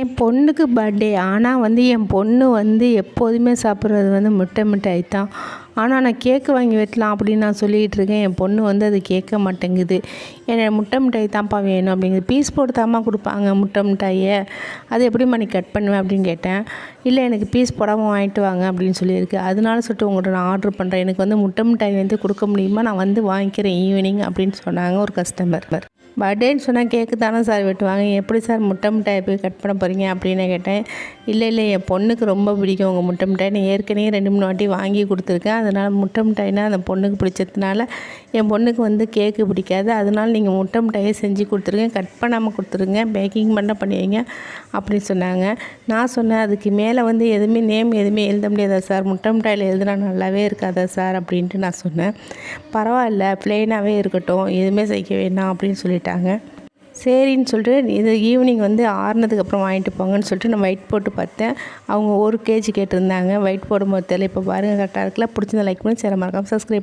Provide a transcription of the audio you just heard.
என் பொண்ணுக்கு பர்த்டே ஆனால் வந்து என் பொண்ணு வந்து எப்போதுமே சாப்பிட்றது வந்து முட்டை மிட்டாய் தான். ஆனால் நான் கேக்கு வாங்கி வெட்டலாம் அப்படின்னு நான் சொல்லிகிட்டு இருக்கேன். என் பொண்ணு வந்து அது கேட்க மாட்டேங்குது. என்ன முட்டை மிட்டாய் தான்ப்பா வேணும் அப்படிங்குது. பீஸ் போட்டு தாம்மா கொடுப்பாங்க முட்டை மிட்டாயை. அது எப்படிம்மா நீ கட் பண்ணுவேன் அப்படின்னு கேட்டேன். இல்லை எனக்கு பீஸ் போடாமல் வாங்கிட்டு வாங்க அப்படின்னு சொல்லியிருக்கு. அதனால சொல்லிட்டு உங்கள்கிட்ட நான் ஆர்டர் பண்ணுறேன் எனக்கு வந்து முட்டை மிட்டாய் வந்து கொடுக்க முடியுமா? நான் வந்து வாங்கிக்கிறேன் ஈவினிங் அப்படின்னு சொன்னாங்க ஒரு கஸ்டமர் பர்த்டேன்னு சொன்னால் கேக்கு தானே சார் வெட்டுவாங்க. எப்படி சார் முட்டை மிட்டாயை போய் கட் பண்ண போகிறீங்க அப்படின்னு கேட்டேன். இல்லை இல்லை என் பொண்ணுக்கு ரொம்ப பிடிக்கும் உங்கள் முட்டை மிட்டாய் நான் ஏற்கனவே ரெண்டு மூணு வாட்டி வாங்கி கொடுத்துருக்கேன். அதனால் முட்டை மிட்டாய்னா அந்த பொண்ணுக்கு பிடிச்சதுனால என் பொண்ணுக்கு வந்து கேக்கு பிடிக்காது. அதனால் நீங்கள் முட்டை மிட்டாயை செஞ்சு கொடுத்துருங்க. கட் பண்ணாமல் கொடுத்துருங்க. பேக்கிங் பண்ண பண்ணுவீங்க அப்படின்னு சொன்னாங்க. நான் சொன்னேன் அதுக்கு மேலே வந்து எதுவுமே நேம் எதுவுமே எழுத முடியாதா சார்? முட்டை மிட்டாயில் எழுதுனா நல்லாவே இருக்காதா சார்? அப்படின்ட்டு நான் சொன்னேன். பரவாயில்ல ப்ளெயினாகவே இருக்கட்டும். எதுவுமே செய்ய வேண்டாம் அப்படின்னு சொல்லிட்டாங்க சரின்னு சொல்லிட்டு இது ஈவினிங் வந்து ஆறுனதுக்கப்புறம் வாங்கிட்டு போங்கன்னு சொல்லிட்டு நான் ஒயிட் போட்டு பார்த்தேன். அவங்க ஒரு கேஜி கேட்டிருந்தாங்க. ஒயிட் போடும் போது தெரியல. இப்போ பாருங்கள் கரெக்டாக இருக்குல்ல? பிடிச்சிருந்தா லைக் பண்ணி சேர மறக்காமல் சப்ஸ்கிரைப்